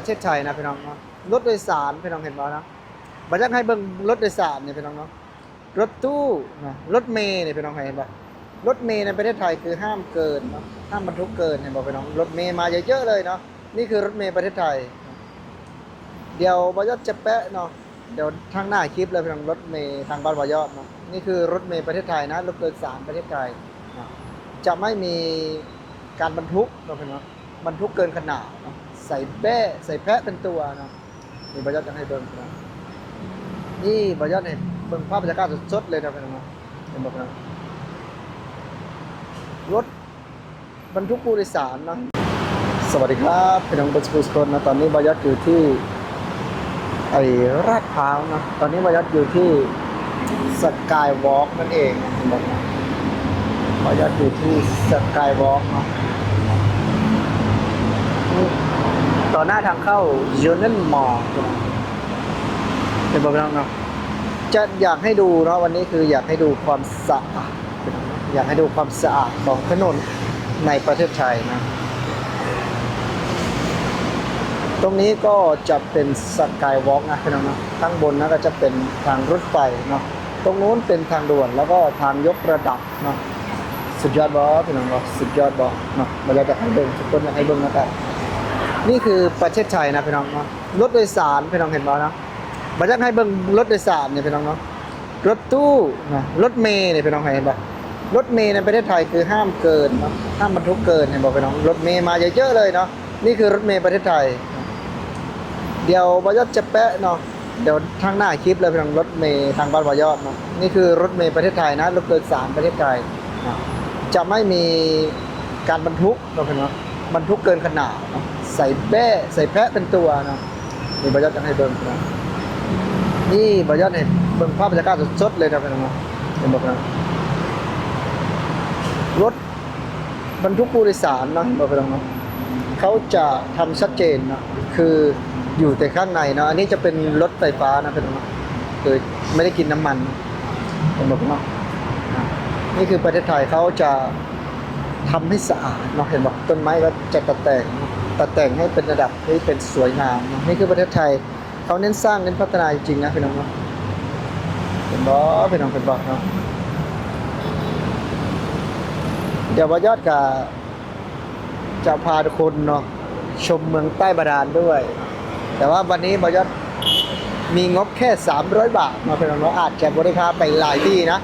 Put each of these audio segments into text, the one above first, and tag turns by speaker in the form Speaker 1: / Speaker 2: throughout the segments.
Speaker 1: ประเทศไทยนะพี่น้องเนาะรถโดยสารพี่น้องเห็นบ่เนาะบ่อยากให้เบิ่งรถโดยสารเนี่ยพี่น้องเนาะรถตู้นะรถเมล์เนี่ยพี่น้องเห็นบ่รถเมล์ในประเทศไทยคือห้ามเกินเนาะห้ามบรรทุกเกินเห็นบ่พี่น้องรถเมล์มาเยอะๆเลยเนาะนี่คือรถเมล์ประเทศไทย เดี๋ยวบอยอดจะแปะเนาะเดี๋ยวทางหน้าคลิปเลยพี่น้องรถเมล์ทางบ้านบอยอดเนาะนี่คือรถเมล์ประเทศไทยนะรถโดยสารประเทศไทยจะไม่มีการบรรทุกเนาะพี่น้องบรรทุกเกินขนาดเนาะ ใส่แป้ใส่แพะเป็นตัวเนาะนี่บอยอดจะให้เบิ่งน้องนี่บอยอดเห็นเบิ่งภาพบรรยากาศสดๆเลยนะพี่น้องเนาะเห็นบ่พี่น้องรถบรรทุกผู้โดยสารนะสวัสดีครับพี่น้องบัสกุสคนนะตอนนี้บอยอดอยู่ที่ไอ้ราดพร้าวนะตอนนี้วายัดอยู่ที่สกายวอล์กนั่นเองนะคุณบอกนะวายัดอยู่ที่สกายวอล์กเนาะนี่ ต่อหน้าทางเข้ายูเนนมอลเป็นบอกน้องเนาะจะอยากให้ดูเนาะวันนี้คืออยากให้ดูความสะอาดอยากให้ดูความสะอาดของถนนในประเทศไทยนะตรงนี้ก็จะเป็นสกายวอล์กนะพี่น้องนะข้างบนนะก็จะเป็นทางรถไฟเนาะตรงนู้นเป็นทางด่วนแล้วก็ทางยกระดับเนาะสุดยอดบอสพี่น้องบอสสุดยอดบอสเนาะมาแล้วจะให้เบิ่งทุกคนอยากให้เบิ่งนะครับ นี่คือประเทศไทยนะพี่น้องเนาะรถโดยสารพี่น้องเห็นบอสนะมาจะให้เบิ่งรถโดยสารเนี่ยพี่น้องเนาะรถตู้นะรถเมล์เนี่ยพี่น้องเห็นบอรถเมล์ในประเทศไทยคือห้ามเกินเนาะห้ามบรรทุกเกินเห็นบอกพี่น้องรถเมล์มาเยอะๆเลยเนาะนี่คือรถเมล์ประเทศไทย เดี๋ยวบอยอดจะแปะเนาะเดี๋ยวทางหน้าคลิปเลยพี่น้องรถเมย์ทางบ้านบอยอดเนาะนี่คือรถเมย์ประเทศไทยนะรถโดยสารประเทศไทยจะไม่มีการบรรทุกเราเป็นว่าบรรทุกเกินขนาดเนาะ ใส่แป้ใส่แพะเป็นตัวนะนี่บอยอดจะให้เบิ่งนะนี่บอยอดเห็นเบิ่งภาพบรรยากาศสดๆเลยนะพี่น้องเนาะเห็นบอกนะรถบรรทุกผู้โดยสารเนะบอกพี่น้องเนาะเขาจะทำชัดเจนนะคืออยู่แต่ข้างในนะอันนี้จะเป็นรถไฟฟ้านะเป็นว่าคือไม่ได้กินน้ำมันผมบอกว่านี่คือประเทศไทยเขาจะทำให้สะอาดเนาะเห็นบอกต้นไม้ก็จะตัดแต่ง ตัดแต่งให้เป็นระดับที่เป็นสวยงามเนอะนี่คือประเทศไทยเขาเน้นสร้างเน้นพัฒนาจริงๆนะพี่น้องเนาะเป็นบอพี่น้องเป็นบอเนาะเดี๋ยววายอดกับจะพาทุกคนเนาะชมเมืองใต้บาดาลด้วย แต่ว่าวันนี้บอยศมีงบแค่ 300 บาทเนาเพื่อนเนาะอาจจะบริพาไปหลายที่นะ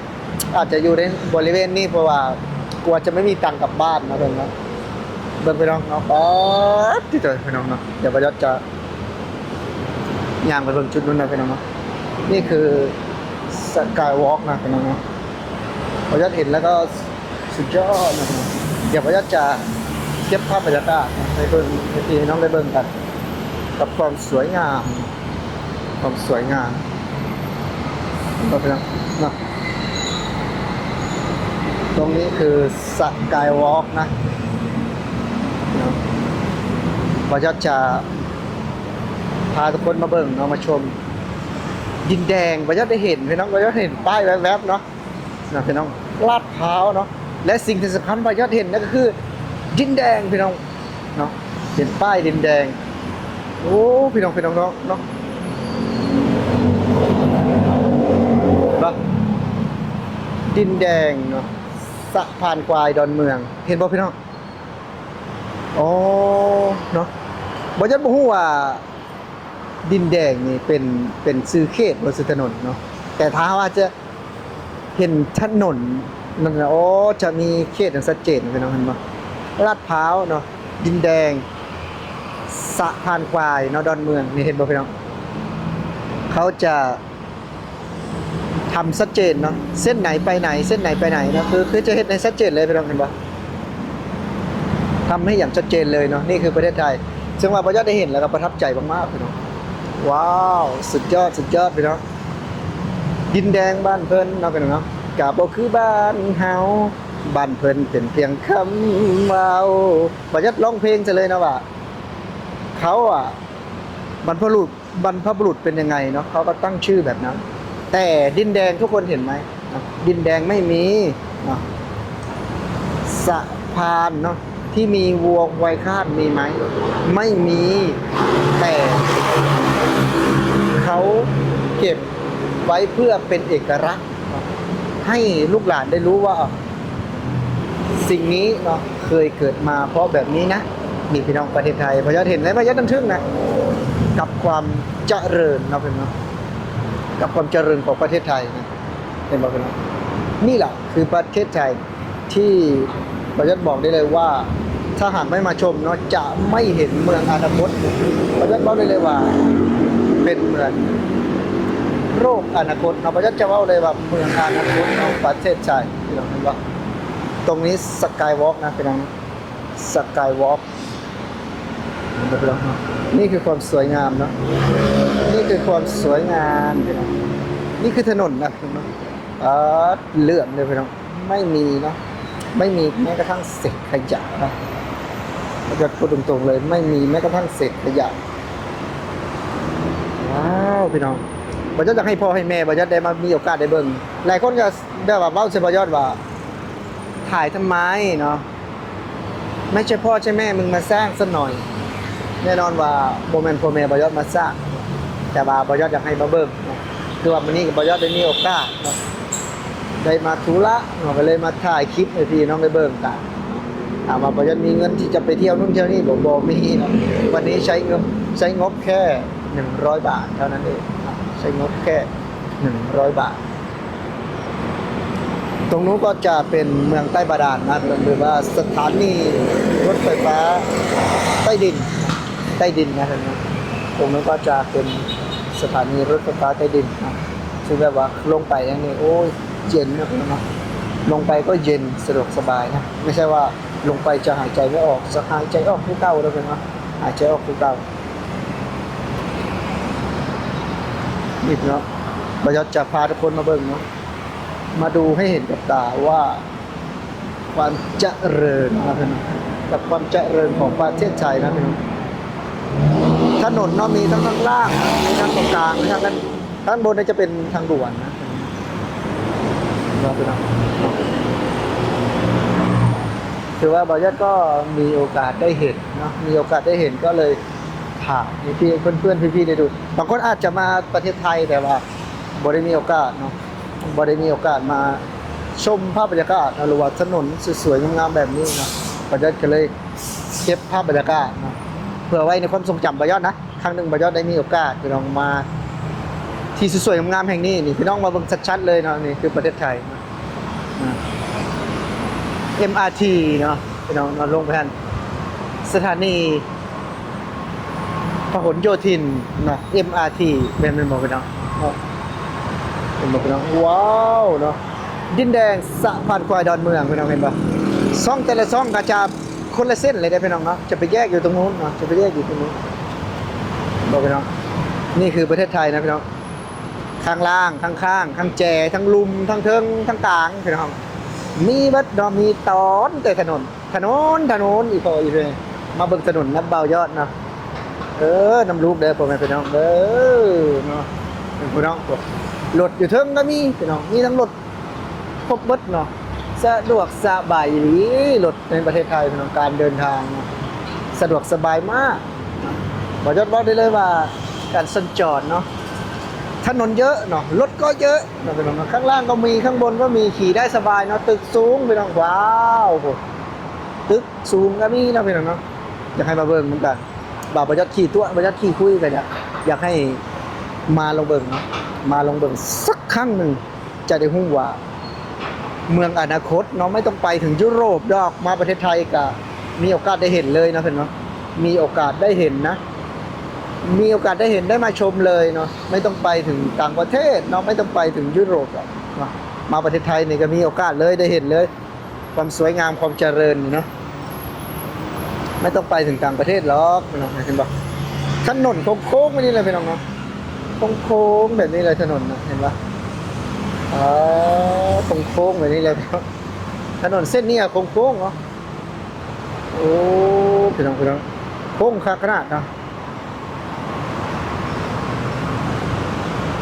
Speaker 1: อาจจะอยู่ในบริเวณนี้เพราะว่ากลัวจะไม่มีตังค์กลับบ้านนะเพื่อนเนาะ เบิ่งไปน้องเนาะป๊อดที่เจอพี่น้องเนาะเดี๋ยวบอยศจะย่างไปเบิ่งชุดนู้นนะพี่น้องเนาะนี่คือสกายวอล์กนะพี่น้องเนาะบอยศเห็นแล้วก็สุดยอดนะเดี๋ยวบอยศจะเก็บภาพบรรยากาศให้เบิ่งให้พี่น้องได้เบิ่งกัน กับความสวยงาม ความสวยงามก็เป็นนะตรงนี้คือสกายวอล์กนะ บอยอดจะพาทุกคนมาเบิ่งเนาะมาชม ดินแดงบอยอดได้เห็นพี่น้องบอยอดเห็นป้ายแวบๆเนาะนะพี่น้องลาดพร้าวเนาะและสิ่งที่สำคัญบอยอดเห็นนั่นก็คือ ดินแดงพี่น้องเนาะเห็นป้ายดินแดง โอ้พี่น้องพี่น้องเนาะเนาะเนาะดินแดงเนาะสะพานควายดอนเมือง เห็นบ่พี่น้อง โอ้เนาะบ่ยัดบ่ฮู้ว่า ดินแดงนี่เป็นเป็นซื้อเขตบนสุถนนเนาะแต่ถ้าว่าจะเห็นถนนนั่นนะโอ้จะมีเขตอย่างชัดเจนพี่น้องเห็นบ่ลาดพร้าวเนาะดินแดงสะพานควายเนาะดอนเมืองนี่เห็นบ่พี่น้องเขาจะทำชัดเจนเนาะเส้นไหนไปไหน เส้นไหนไปไหนเนาะคือคือจะเห็นในชัดเจนเลยพี่น้องเห็นบ่ ทำให้อย่างชัดเจนเลยเนาะนี่คือประเทศไทย ซึ่งว่าพระยอดได้เห็นแล้วก็ประทับใจมากๆพี่น้องว้าวสุดยอดสุดยอดพี่น้องดินแดงบ้านเพิ่นเนาะพี่น้องเนาะกาบ่คือบ้านเฮาบ้านเพิ่นเป็นเพียงคำเมาประยัดร้องเพลงจะเลยนะว่าเขาอะบรรพบุรุษบรรพบุรุษเป็นยังไงเนาะเขาก็ตั้งชื่อแบบนั้น แต่ดินแดงทุกคนเห็นไหมดินแดงไม่มีสะพานเนาะ ที่มีวัวไวคาดมีไหม ไม่มี แต่เขาเก็บไว้เพื่อเป็นเอกลักษณ์ ให้ลูกหลานได้รู้ว่า สิ่งนี้เนาะเคยเกิดมาเพราะแบบนี้นะนี่พี่น้องประเทศไทยพยศเห็นไหมพระยศน้ำทึ่งนะกับความเจริญเนาะพี่น้องกับความเจริญของประเทศไทยนะเห็นบอกพี่น้องนี่แหละคือประเทศไทยที่พระยศบอกได้เลยว่า ถ้าหากไม่มาชมเนาะจะไม่เห็นเมืองอนาคตพระยศบอกได้เลยว่า เป็นเมืองโรคอนาคตเราพระยศจะว่าเลยว่าเมืองอนาคตของประเทศไทยพี่น้องเห็นปะตรงนี้สกายวอล์กนะพี่น้องสกายวอล์กนี่คือความสวยงามเนาะนี่คือความสวยงามพี่น้องนี่คือถนนนะพี่น้องอ่าเลื่อมเลยพี่น้องไม่มีเนาะไม่มีแม้กระทั่งเศษขยะนะ จะพูดตรงๆเลย ไม่มีแม้กระทั่งเศษขยะว้าวพี่น้องบรรยอดจะให้พ่อให้แม่บรรยอดได้มามีโอกาสได้เบิ่งหลายคนก็แบบว่าเว้าเสบยอดว่า ถ่ายทำไมเนาะไม่ใช่พ่อใช่แม่มึงมาสร้างซะหน่อย แน่นอนว่าโมเมนต์โฟเมบอยอดมาสร้าง แต่ว่าบอยอดอยากให้มาเบิ่งคือว่าวันนี้กับบอยอดได้มีโอกาสเนาะได้มาธุระเนาะก็เลยมาถ่ายคลิปให้พี่น้องได้เบิ่งกัน ถามว่าบอยอดมีเงินที่จะไปเที่ยวนู่นเที่ยวนี่บอกบอกมีนะวันนี้ใช้เงินใช้งบแค่หนึ่งร้อยบาทเท่านั้นเองใช้งบแค่หนึ่งร้อยบาท ตรงนู้นก็จะเป็นเมืองใต้บาดาลนะหรือว่าสถานีรถไฟฟ้าใต้ดิน ใต้ดินนะท่านนะตรงนู้นก็จะเป็นสถานีรถไฟฟ้าใต้ดินนะซึ่งแบบว่าลงไปอย่างนี้โอ้ยเย็นนะพี่น้องลงไปก็เย็นสะดวกสบายนะไม่ใช่ว่า ลงไปจะหายใจไม่ออกจะหายใจออกคือเก่าแล้วเป็นว่าหายใจออกคือเก่านี่พี่น้องบอยศจะพาทุกคนมาเบิ่งเนาะมาดูให้เห็นกับตาว่า ความเจริญนะพี่น้องกับความเจริญของประเทศไทยนะพี่น้องถนนเนาะมีทั้งข้างล่างมีทั้งตรงกลางมีทั้งด้านด้านบนนี่จะเป็นทางด่วนนะพี่น้อง ถือว่าบอยศก็มีโอกาสได้เห็นเนาะมีโอกาสได้เห็นก็เลยถ่ายให้พี่เพื่อนๆพี่ๆได้ดูบางคนอาจจะมาประเทศไทยแต่ว่าบ่ได้มีโอกาสเนาะบ่ได้มีโอกาสมาชมภาพบรรยากาศหรือว่าถนนสวยๆงามๆแบบนี้นะประยอดก็เลยเก็บภาพบรรยากาศนะเผื่อไว้ในความทรงจำประยอดนะครั้งหนึ่งประยอดได้มีโอกาสพี่น้องมา ที่สวยๆงามๆแห่งนี้นี่พี่น้องมาเบิ่งชัดๆเลยเนาะนี่คือประเทศไทยนะ MRT เนาะพี่น้องมาลงไปทันสถานีพหลโยธินเนาะ MRT เป็นเป็นบอกพี่น้องเป็นบอกพี่น้องว้าวเนาะดินแดงสะพานควายดอนเมืองพี่น้องเห็นปะซ่องแต่ละซ่องก็จะคนละเส้นเลยได้พี่น้องเนาะจะไปแยกอยู่ตรงนู้นเนาะจะไปแยกอยู่ตรงนู้นบอกพี่น้องนี่คือประเทศไทยนะพี่น้องข้างล่างข้างข้างข้างแจทั้งลุมทั้งเทิงทั้งกลางพี่น้อง มีบัดเนาะมีตอนแต่ถนน ถนนถนนอีกพออีกเลยมาเบิ่งถนนนับเบายอดเนาะเออน้ำลูกเด้อพ่อแม่พี่น้องเด้อเนาะเป็นพี่น้องรถอยู่เทิงก็มีพี่น้องมีทั้งรถครบเบิดเนาะสะดวกสบายดีรถในประเทศไทยพี่น้องการเดินทาง สะดวกสบายมากขอยศบอกได้เลยว่าการสัญจรเนาะ ถนนเยอะเนาะรถก็เยอะเนาะพี่น้องเนาะข้างล่างก็มีข้างบนก็มีขี่ได้สบายเนาะตึกสูงพี่น้องว้าวตึกสูงก็มีเนาะพี่น้องเนาะอยากให้มาเบิ่งเหมือนกันบ่าวประยัดขี่ตัวประยัดขี่คุยกันอยากอยากให้มาลงเบิ่งเนาะมาลองเบิ่งสักครั้งหนึ่งจะได้หุ้งว่า เมืองอนาคตเนาะไม่ต้องไปถึงยุโรปดอกมาประเทศไทยก็มีโอกาสได้เห็นเลยนะเพื่อนเนาะมีโอกาสได้เห็นนะ มีโอกาสได้เห็นได้มาชมเลยเนาะไม่ต้องไปถึงต่างประเทศเนาะไม่ต้องไปถึงยุโรปหรอกมาประเทศไทยนี่ก็มีโอกาสเลยได้เห็นเลย ความสวยงามความเจริญเนาะไม่ต้องไปถึงต่างประเทศหรอกเนาะเห็นปะถนนโค้งๆไม่นี่เลยพี่น้องเนาะโค้งๆแบบนี้เลยถนนเห็นปะอ๋อโค้งๆแบบนี้เลยครับถนนเส้นนี้อะโค้งๆเนาะโอ้พี่น้องพี่น้องโค้งคักขนาดเนาะ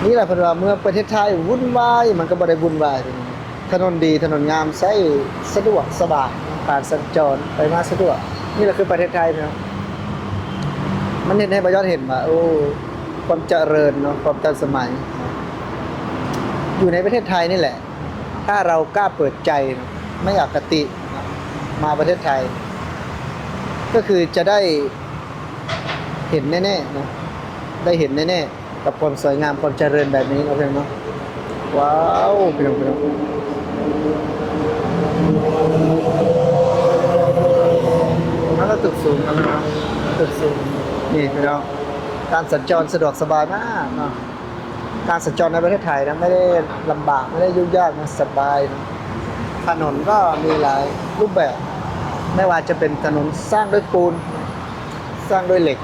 Speaker 1: นี่แหละเพนว่าเมื่อประเทศไทยวุ่นวายมันก็บ่ได้วุ่นวายถนนดีถนนงามใช้สะดวกสบายเนาะผ่านสัญจรไปมาสะดวก นี่แหละคือประเทศไทยพี่น้องมันเห็นให้ประยอดเห็นว่าโอ้ความเจริญเนาะความทันสมัย อยู่ในประเทศไทยนี่แหละ ถ้าเรากล้าเปิดใจไม่อคติมาประเทศไทย ก็คือจะได้เห็นแน่ๆนะได้เห็นแน่ๆ กับความสวยงามความเจริญแบบนี้นะเพื่อนเนาะว้าวพี่น้องพี่งนั่นก็ตึกสูงนะพี่น้องตึกสูงนี่พี่น้องการสัญจรสะดวกสบายมากเนาะการสัญจรในประเทศไทยนะไม่ได้ลำบากไม่ได้ยุ่งยากนะสบายนะถนนก็มีหลายรูปแบบ ไม่ว่าจะเป็นถนนสร้างด้วยปูน สร้างด้วยเหล็ก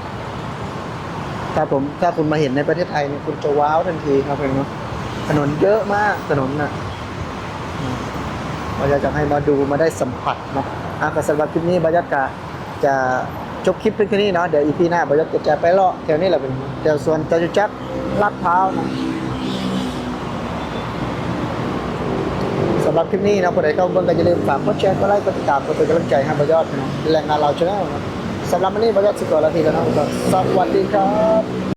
Speaker 1: ถ้าผมถ้าคุณมาเห็นในประเทศไทยเนี่ยคุณจะว้าวทันทีครับเพื่อนเนาะถนนเยอะมากถนนน่ะเราจะให้มาดูมาได้สัมผัสเนาะอะก็สำหรับคลิปนี้บรรยากาศจะจบคลิปเพียงแค่นี้เนาะเดี๋ยวอีพีหน้าบรรยากาศจะไปเลาะแถวนี้แหละเป็นแถวสวนจตุจักรลาดพร้าวนะสำหรับคลิปนี้นะคนใดเข้าเบิ่งก็อย่าลืมฝากกดแชร์กดไลค์กดติดตามกดเป็นกำลังใจให้บอยอดนะแรงงานเราชนลนะ สำหรับวันนี้บอยอดสิกรละทีแล้วนะสวัสดีครับ